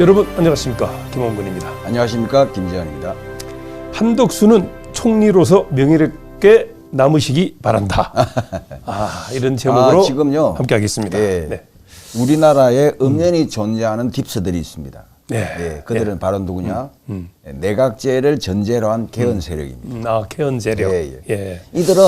여러분 안녕하십니까 김원근입니다. 안녕하십니까 김재현입니다. 한덕수는 총리로서 명예롭게 남으시기 바란다. 아 이런 제목으로 아, 지금요. 함께하겠습니다. 예, 네. 우리나라에 엄연히 존재하는 딥스들이 있습니다. 네. 예, 그들은 바로 누구냐? 예, 내각제를 전제로 한 개헌 세력입니다. 음, 아 개헌 세력. 예, 예. 예. 이들은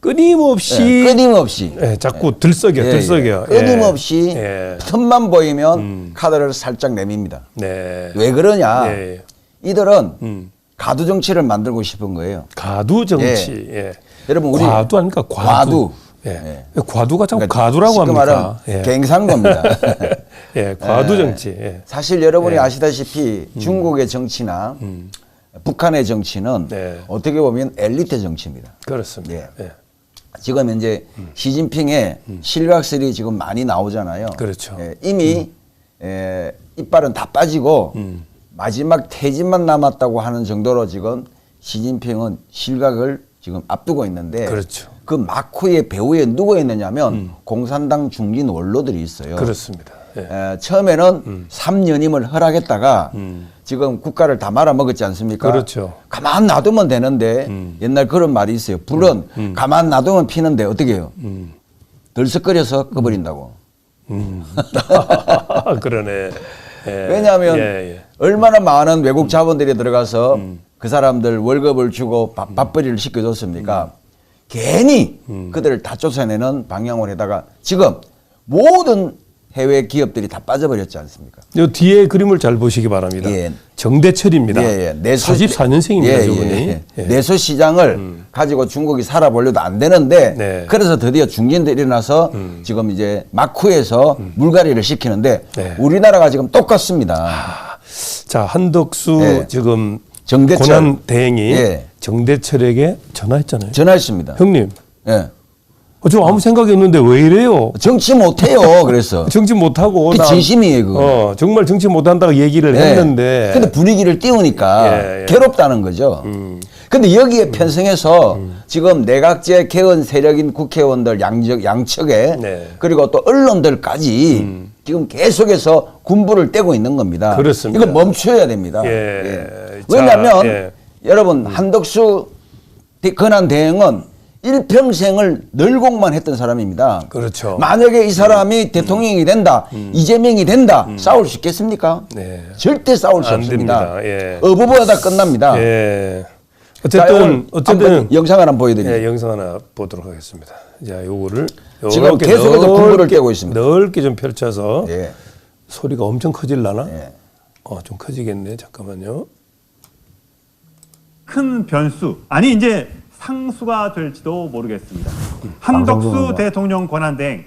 끊임없이 예, 끊임없이 예, 자꾸 들썩여 예, 들썩여. 예, 끊임없이 예. 음. 틈만 보이면 카드를 살짝 내밉니다. 네. 왜 그러냐? 예. 이들은 음. 가두 정치를 만들고 싶은 거예요. 가두 정치. 예. 여러분 우리 과두 아닙니까? 과두. 과두. 예. 과두가 자꾸 그러니까 합니까? 말하면 예. 갱상도입니다. 예, 과두 예. 정치. 예. 사실 여러분이 아시다시피 중국의 정치나 북한의 정치는 음. 네. 어떻게 보면 엘리트 정치입니다. 그렇습니다. 예. 예. 지금 현재 시진핑의 실각설이 지금 많이 나오잖아요. 음. 그렇죠. 예, 이미 에, 이빨은 다 빠지고 음. 마지막 퇴진만 남았다고 하는 정도로 지금 시진핑은 실각을 지금 앞두고 있는데 그렇죠. 그 마크의 배후에 누가 있느냐면 공산당 중진 원로들이 있어요. 음. 그렇습니다. 예. 에, 처음에는 삼 3년임을 허락했다가 지금 국가를 다 말아먹었지 않습니까? 음. 그렇죠. 음. 가만 놔두면 되는데 옛날 그런 말이 있어요. 불은 가만 놔두면 피는데 어떻게 해요? 음. 덜썩거려서 꺼버린다고. 그러네. 예. 왜냐하면 예, 예. 얼마나 많은 외국 자본들이 들어가서 그 사람들 월급을 주고 밥, 밥벌이를 시켜줬습니까? 괜히 그들을 다 쫓아내는 방향으로 해다가 지금 모든 해외 기업들이 다 빠져버렸지 않습니까? 요 뒤에 그림을 잘 보시기 바랍니다. 예. 정대철입니다. 예, 예. 내수 44년생입니다, 예, 저분이. 예, 예. 예. 내수 시장을 가지고 중국이 살아보려도 안 되는데 네. 그래서 드디어 중진들이 일어나서 지금 이제 마쿠에서 물갈이를 시키는데 네. 우리나라가 지금 똑같습니다. 자, 한덕수 예. 지금 정대철. 고난 대행이 예. 정대철에게 전화했잖아요. 전화했습니다. 형님, 예. 어, 저 아무 생각이 없는데 왜 이래요? 정치 못해요. 그래서 정치 못하고. 나- 진심이에요, 그거. 어, 정말 정치 못한다고 얘기를 예. 했는데. 근데 분위기를 띄우니까 예, 음. 예. 괴롭다는 거죠. 근데 여기에 편성해서 지금 내각제 개헌 세력인 국회의원들 양적, 양측에 네. 그리고 또 언론들까지 지금 계속해서 군부를 떼고 있는 겁니다. 그렇습니다. 이거 멈춰야 됩니다. 예. 자, 왜냐하면 예. 여러분 한덕수 대- 권한 대행은 일평생을 널공만 했던 사람입니다. 그렇죠. 만약에 이 사람이 대통령이 된다, 이재명이 된다, 싸울 수 있겠습니까? 네. 절대 싸울 수 안 없습니다. 됩니다. 예. 어부보다 끝납니다. 예. 자, 어쨌든, 오늘 어쨌든. 한번 영상을 한번 보여드립니다. 예, 영상 하나 보도록 하겠습니다. 자, 요거를 지금 요렇게 계속해서 군부를 떼고 있습니다. 넓게 좀 펼쳐서 예. 소리가 엄청 커질라나? 예. 어, 좀 커지겠네. 잠깐만요. 큰 변수 아니 이제 상수가 될지도 모르겠습니다. 한덕수 대통령 권한대행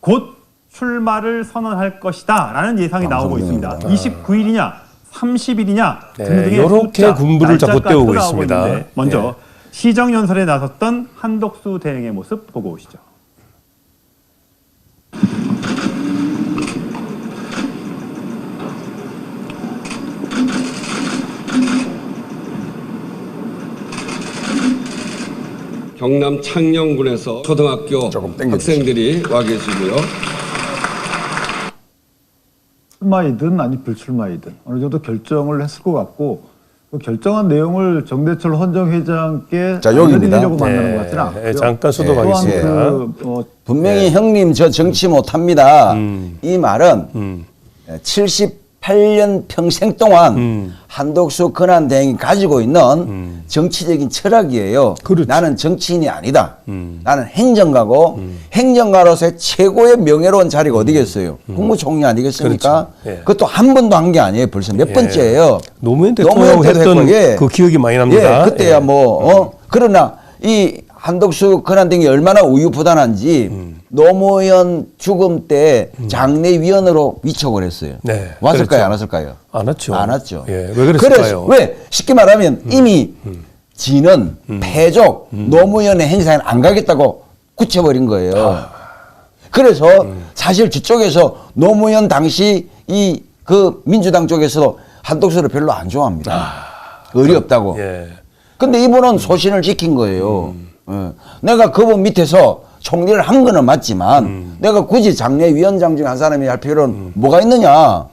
곧 출마를 선언할 것이다라는 예상이 나오고 있습니다. 29일이냐 30일이냐 네, 등등의 요렇게 숫자, 군부를 자꾸 나오고 있습니다. 먼저 네. 시정 연설에 나섰던 한덕수 대행의 모습 보고 오시죠. 경남 창녕군에서 초등학교. 학생들이 와 계시고요. 출마이든 아니 불출마이든 어느 정도 결정을 했을 것 같고 그 결정한 내용을 정대철 헌정 회장께 자, 여기입니다. 알려드리려고 만나는 네, 것 같지는 않고요. 예, 잠깐 수도하겠습니다. 그, 어, 분명히 네. 형님 저 정치 못합니다. 음. 이 말은 78년 평생 동안 음. 한독수 권한 대행이 가지고 있는 정치적인 철학이에요. 음. 나는 정치인이 아니다. 나는 행정가고 행정가로서의 최고의 명예로운 자리가 어디겠어요? 국무총리 아니겠습니까? 음. 그렇죠. 예. 그것도 한 번도 한 게 아니에요. 벌써 몇 예. 번째예요. 노무현 노무현 대통령 때도 했던. 그 기억이 많이 납니다. 예, 그때야 예. 뭐, 어? 그러나 이 한덕수 권한등이 얼마나 우유부단한지 음. 노무현 죽음 때 장례위원으로 위촉을 했어요. 네, 왔을까요? 그렇죠. 안 왔을까요? 안 왔죠. 안 왔죠. 예, 왜 그랬을까요? 그래서 왜? 쉽게 말하면 이미 지는 패족 노무현의 행사에 안 가겠다고 굳혀버린 거예요. 그래서 사실 저쪽에서 노무현 당시 이 그 민주당 쪽에서도 한덕수를 별로 안 좋아합니다. 의리 없다고. 예. 근데 이분은 소신을 지킨 거예요. 예. 내가 그분 밑에서 총리를 한 거는 맞지만 내가 굳이 장례 위원장 중한 사람이 할 필요는 뭐가 있느냐.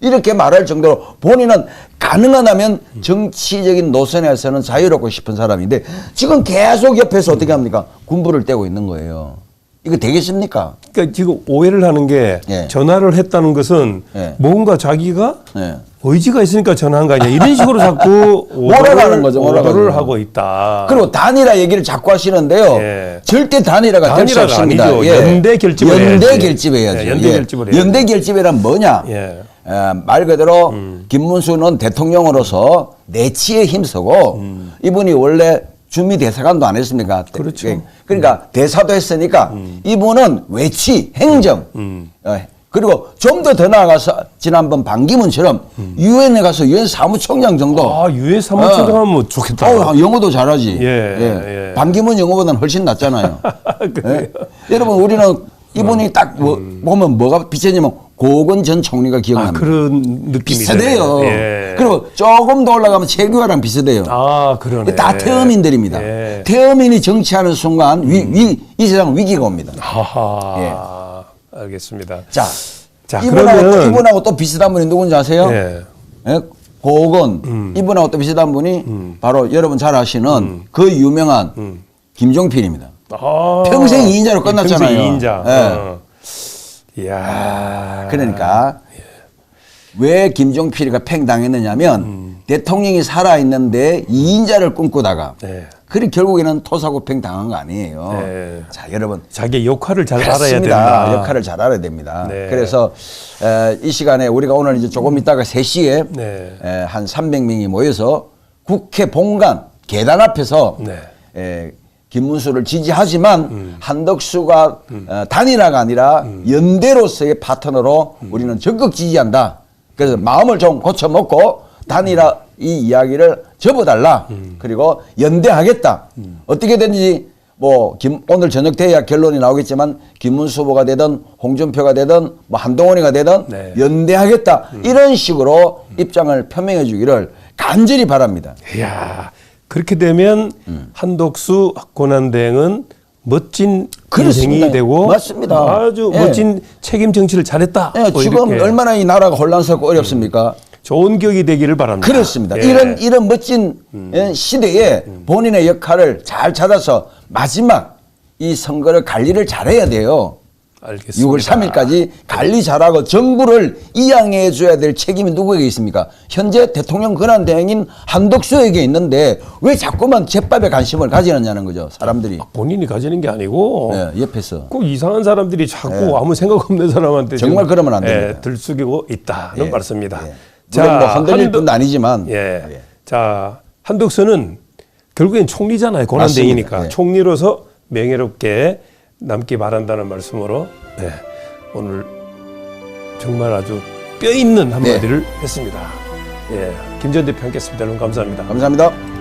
이렇게 말할 정도로 본인은 가능하다면 정치적인 노선에서는 자유롭고 싶은 사람인데 지금 계속 옆에서 어떻게 합니까? 군부를 떼고 있는 거예요. 이거 되겠습니까? 그러니까 지금 오해를 하는 게 예. 전화를 했다는 것은 예. 뭔가 자기가 예. 의지가 있으니까 전화한 거 아니야. 이런 식으로 자꾸 몰아가는 거죠, 몰아가는 오더를 거. 하고 있다. 그리고 단일화 얘기를 자꾸 하시는데요. 예. 절대 단일화가 될 수 단일화가 없습니다. 아니죠. 연대 결집을 연대 해야지. 결집해야죠. 예, 연대 결집을 해야지. 연대 결집이란 뭐냐? 예. 어, 말 그대로 음. 김문수는 대통령으로서 내치에 힘쓰고 이분이 원래 주미 대사관도 안 했습니까? 음. 그렇죠. 예. 그러니까 대사도 했으니까 이분은 외치 행정 음. 어, 그리고 좀 더 더 나아가서 지난번 반기문처럼 유엔에 가서 유엔 사무총장 정도 아, 유해 사무총장 어. 하면 좋겠다. 어, 영어도 잘하지. 예, 예. 반기문 영어보다는 훨씬 낫잖아요. 예? 여러분 우리는 이분이 딱 뭐, 보면 뭐가 비쳤냐면 고건 전 총리가 아, 기억납니다. 그런 느낌이 비슷해요. 예. 그리고 조금 더 올라가면 체규화랑 비슷해요. 아, 그러네. 다 태어민들입니다. 예. 음. 태어민이 정치하는 순간 위, 위, 이 세상 위기가 옵니다. 하하. 알겠습니다. 자, 자, 이분하고, 또, 그러면- 이분하고 또 비슷한 분이 누군지 아세요? 예. 예? 고건 음. 이분하고 또 비슷한 분이 바로 여러분 잘 아시는 그 유명한 음. 김종필입니다. 아, 평생 이인자로 끝났잖아요. 평생 2인자. 예. 어. 이야. 그러니까 왜 김종필이가 팽당했느냐면 음. 대통령이 살아 있는데 이인자를 꿈꾸다가 네. 그리 결국에는 토사구팽 당한 거 아니에요. 네. 자 여러분 자기의 역할을 잘 알아야. 된다. 역할을 잘 알아야 됩니다. 네. 그래서 에, 이 시간에 우리가 오늘 이제 조금 있다가 3시에 네. 에, 한 300명이 모여서 국회 본관 계단 앞에서 네. 에, 김문수를 지지하지만 음. 한덕수가 어, 단일화가 아니라 연대로서의 파트너로 음. 우리는 적극 지지한다. 그래서 마음을 좀 고쳐 먹고 단일화 이 이야기를 접어달라. 음. 그리고 연대하겠다. 어떻게든지 뭐 김, 오늘 저녁 돼야 결론이 나오겠지만 김문수 후보가 되든 홍준표가 되든 뭐 한동훈이가 되든 네. 연대하겠다. 이런 식으로 입장을 표명해 주기를 간절히 바랍니다. 이야. 그렇게 되면 한독수 권한대행은 멋진 그렇습니다. 인생이 되고 맞습니다. 아주 예. 멋진 책임 정치를 잘했다. 예, 뭐 지금 이렇게 얼마나 이 나라가 혼란스럽고 어렵습니까? 좋은 격이 되기를 바랍니다. 그렇습니다. 예. 이런 이런 멋진 예, 시대에 본인의 역할을 잘 찾아서 마지막 이 선거를 관리를 잘해야 돼요. 알겠습니다. 6월 3일까지 관리 잘하고 정부를 이양해 줘야 될 책임이 누구에게 있습니까? 현재 대통령 권한 대행인 한덕수에게 있는데 왜 자꾸만 제밥에 관심을 가지느냐는 거죠. 사람들이 본인이 가지는 게 아니고 예, 옆에서 꼭 이상한 사람들이 자꾸 아무 생각 없는 사람한테 정말 그러면 안 예, 됩니다. 들쑥이고 있다는 예, 말씀입니다. 예. 물론 뭐 흔들릴 뿐도 아니지만 예. 예. 자 한덕수는 결국엔 총리잖아요. 권한대행이니까. 예. 총리로서 명예롭게 남기 바란다는 말씀으로 네, 오늘 정말 아주 뼈 있는 한마디를 네. 했습니다. 예, 김전 대표 함께 했습니다. 여러분 감사합니다. 감사합니다.